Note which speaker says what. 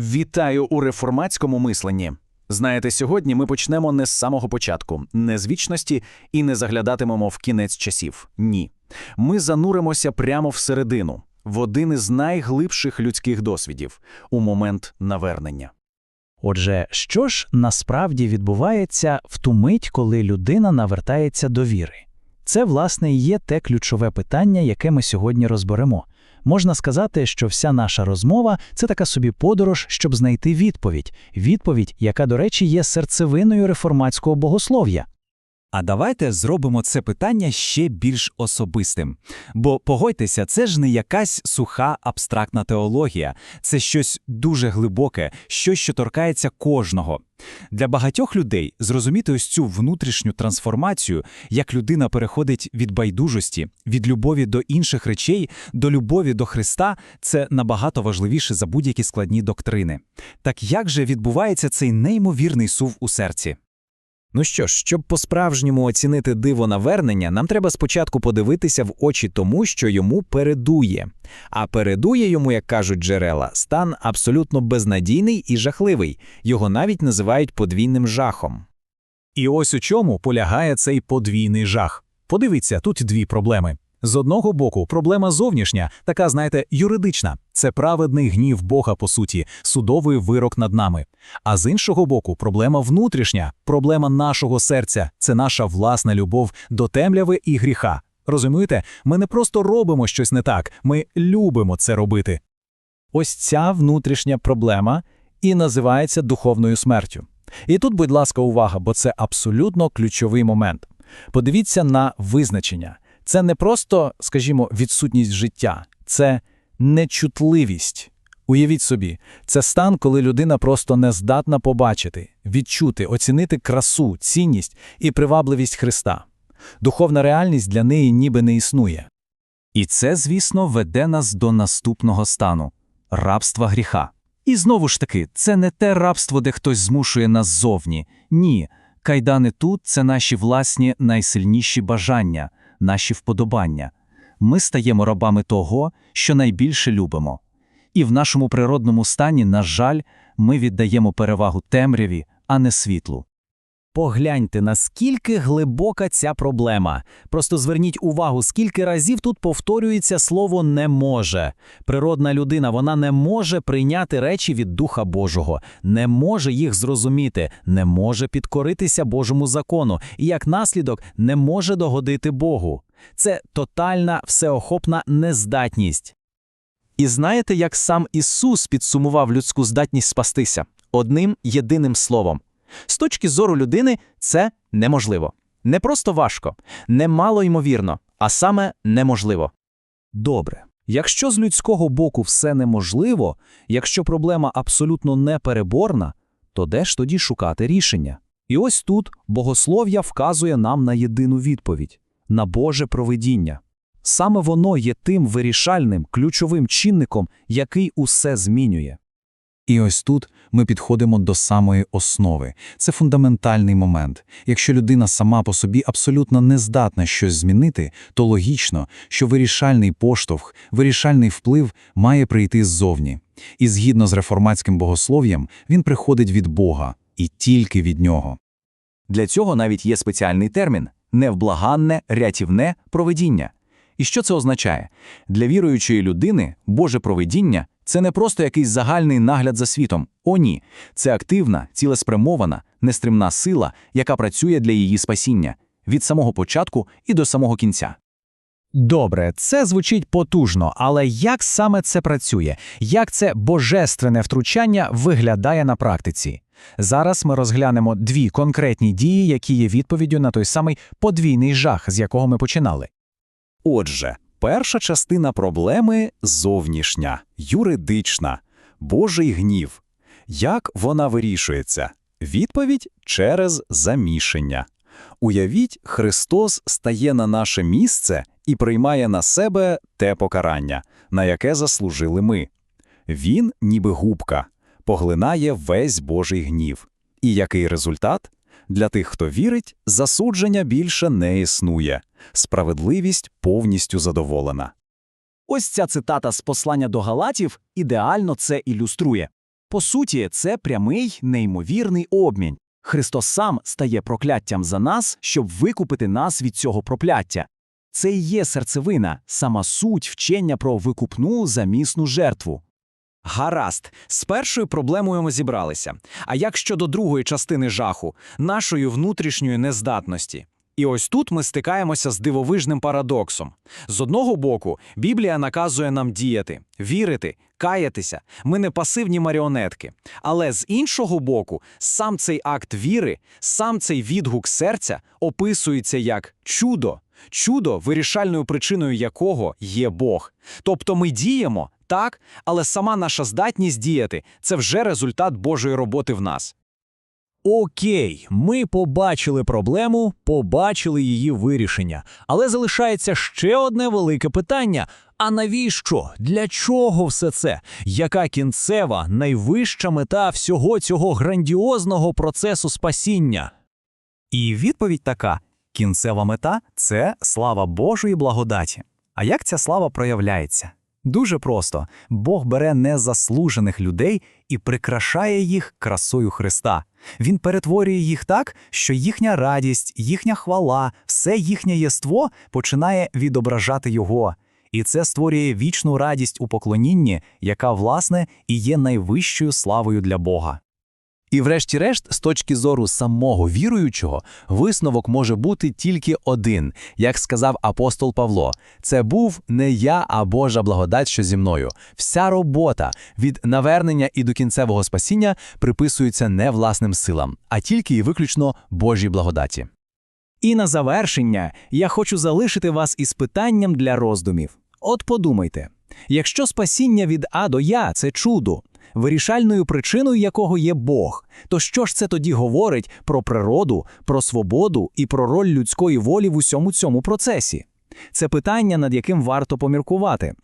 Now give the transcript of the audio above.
Speaker 1: Вітаю у реформатському мисленні. Знаєте, сьогодні ми почнемо не з самого початку, не з вічності і не заглядатимемо в кінець часів. Ні. Ми зануримося прямо всередину, в один із найглибших людських досвідів у момент навернення.
Speaker 2: Отже, що ж насправді відбувається в ту мить, коли людина навертається до віри? Це, власне, і є те ключове питання, яке ми сьогодні розберемо. Можна сказати, що вся наша розмова це така собі подорож, щоб знайти відповідь. Відповідь, яка, до речі, є серцевиною реформатського богослов'я.
Speaker 3: А давайте зробимо це питання ще більш особистим. Бо погодьтеся, це ж не якась суха абстрактна теологія, це щось дуже глибоке, щось, що торкається кожного. Для багатьох людей зрозуміти ось цю внутрішню трансформацію, як людина переходить від байдужості, від любові до інших речей, до любові до Христа, це набагато важливіше за будь-які складні доктрини. Так як же відбувається цей неймовірний сув у серці?
Speaker 4: Ну що ж, щоб по-справжньому оцінити диво навернення, нам треба спочатку подивитися в очі тому, що йому передує. А передує йому, як кажуть джерела, стан абсолютно безнадійний і жахливий. Його навіть називають подвійним жахом.
Speaker 5: І ось у чому полягає цей подвійний жах. Подивіться, тут дві проблеми. З одного боку, проблема зовнішня, така, знаєте, юридична. Це праведний гнів Бога, по суті, судовий вирок над нами. А з іншого боку, проблема внутрішня, проблема нашого серця це наша власна любов до темряви і гріха. Розумієте, ми не просто робимо щось не так, ми любимо це робити.
Speaker 2: Ось ця внутрішня проблема і називається духовною смертю. І тут, будь ласка, увага, бо це абсолютно ключовий момент. Подивіться на визначення. Це не просто, скажімо, відсутність життя, це нечутливість. Уявіть собі, це стан, коли людина просто не здатна побачити, відчути, оцінити красу, цінність і привабливість Христа. Духовна реальність для неї ніби не існує.
Speaker 3: І це, звісно, веде нас до наступного стану рабства гріха. І знову ж таки, це не те рабство, де хтось змушує нас ззовні. Ні, кайдани тут це наші власні найсильніші бажання, наші вподобання. Ми стаємо рабами того, що найбільше любимо. І в нашому природному стані, на жаль, ми віддаємо перевагу темряві, а не світлу.
Speaker 4: Погляньте, наскільки глибока ця проблема. Просто зверніть увагу, скільки разів тут повторюється слово не може. Природна людина вона не може прийняти речі від Духа Божого, не може їх зрозуміти, не може підкоритися Божому закону і як наслідок не може догодити Богу. Це тотальна всеохопна нездатність.
Speaker 1: І знаєте, як сам Ісус підсумував людську здатність спастися одним єдиним словом. З точки зору людини це неможливо. Не просто важко, не мало ймовірно, а саме неможливо.
Speaker 5: Добре. Якщо з людського боку все неможливо, якщо проблема абсолютно непереборна, то де ж тоді шукати рішення? І ось тут богослов'я вказує нам на єдину відповідь на Боже провидіння. Саме воно є тим вирішальним, ключовим чинником, який усе змінює.
Speaker 6: І ось тут ми підходимо до самої основи. Це фундаментальний момент. Якщо людина сама по собі абсолютно не здатна щось змінити, то логічно, що вирішальний поштовх, вирішальний вплив має прийти ззовні. І згідно з реформатським богослов'ям, він приходить від Бога і тільки від нього.
Speaker 1: Для цього навіть є спеціальний термін невблаганне, рятівне провидіння. І що це означає? Для віруючої людини Боже провидіння це не просто якийсь загальний нагляд за світом. О, ні. Це активна, цілеспрямована, нестримна сила, яка працює для її спасіння від самого початку і до самого кінця.
Speaker 2: Добре, це звучить потужно, але як саме це працює? Як це божественне втручання виглядає на практиці? Зараз ми розглянемо дві конкретні дії, які є відповіддю на той самий подвійний жах, з якого ми починали.
Speaker 1: Отже, перша частина проблеми зовнішня, юридична, Божий гнів. Як вона вирішується? Відповідь через замішання. Уявіть, Христос стає на наше місце і приймає на себе те покарання, на яке заслужили ми. Він, ніби губка, поглинає весь Божий гнів. І який результат? Для тих, хто вірить, засудження більше не існує. Справедливість повністю задоволена.
Speaker 4: Ось ця цитата з послання до Галатів ідеально це ілюструє.
Speaker 3: По суті, це прямий, неймовірний обмін. Христос сам стає прокляттям за нас, щоб викупити нас від цього прокляття. Це і є серцевина, сама суть вчення про викупну замісну жертву. Гаразд, з першою проблемою ми зібралися. А як щодо другої частини жаху, нашої внутрішньої нездатності? І ось тут ми стикаємося з дивовижним парадоксом. З одного боку, Біблія наказує нам діяти, вірити, каятися. Ми не пасивні маріонетки. Але з іншого боку, сам цей акт віри, сам цей відгук серця описується як чудо. Чудо, вирішальною причиною якого є Бог. Тобто ми діємо, так, але сама наша здатність діяти це вже результат Божої роботи в нас.
Speaker 2: Окей, ми побачили проблему, побачили її вирішення. Але залишається ще одне велике питання: а навіщо? Для чого все це? Яка кінцева, найвища мета всього цього грандіозного процесу спасіння?
Speaker 3: І відповідь така: кінцева мета це слава Божої благодаті. А як ця слава проявляється? Дуже просто: Бог бере незаслужених людей і прикрашає їх красою Христа. Він перетворює їх так, що їхня радість, їхня хвала, все їхнє єство починає відображати Його. І це створює вічну радість у поклонінні, яка, власне, і є найвищою славою для Бога.
Speaker 4: І врешті-решт, з точки зору самого віруючого, висновок може бути тільки один. Як сказав апостол Павло, це був не я, а Божа благодать, що зі мною. Вся робота від навернення і до кінцевого спасіння приписується не власним силам, а тільки і виключно Божій благодаті.
Speaker 3: І на завершення я хочу залишити вас із питанням для роздумів. От подумайте, якщо спасіння від А до Я це чудо, вирішальною причиною якого є Бог, то що ж це тоді говорить про природу, про свободу і про роль людської волі в усьому цьому процесі? Це питання, над яким варто поміркувати.